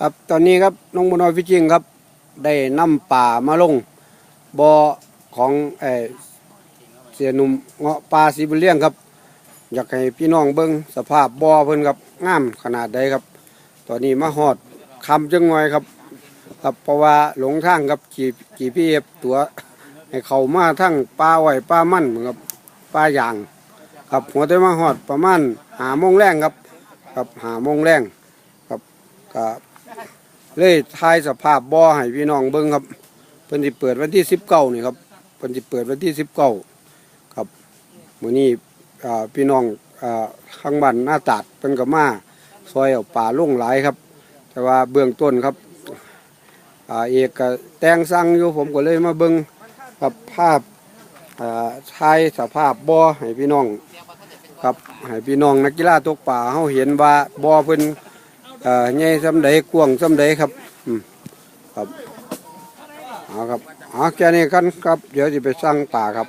ครับตอนนี้ครับน้องบุญน้อยฟิชชิงครับ ได้นำป่ามาลงบ่อของเอเสียหนุ่มเงาะปลาสีบุญเลี้ยงครับ อยากให้พี่น้องเบิ่งสภาพบ่อเพิ่นครับงามขนาดใดครับ ตอนนี้มาฮอดคำจังหน่อยครับครับเพราะว่าหลงทางครับขี่ขี่พี่เอฟตัวให้เขามาทั้งปลาไหวปลามั่นเหมือนกับปลาอย่าง ครับหัวแต่มาฮอดประมาณหาโมงแรงครับ ครับหาโมงแรงครับก็ เลยทายสภาพบ่อให้พี่น้องเบิ่งครับเพิ่นสิเปิดวันที่สิบเก้านี่ครับเพิ่นสิเปิดวันที่สิบเก้าครับมื้อนี้อ่พี่น้องข้างบ้านหน้าตาดเพิ่นก็มาซอยเอาป่าลุ่งหลายครับ แต่ว่าเบื้องต้นครับเอกแตงสั่งอยู่ผมก็เลยมาเบิ่งกับภาพอ่าทายสภาพบ่อให้พี่น้องครับให้พี่น้องนักกีฬาตกป่าเฮาเห็นว่าบ่อเพิ่น อ่าใหญ่ซำใดกว้างซ้ำใดครับอืมครับเอาครับเอาแค่นี้กันครับ เดี๋ยวจะไปสร้างป่าครับ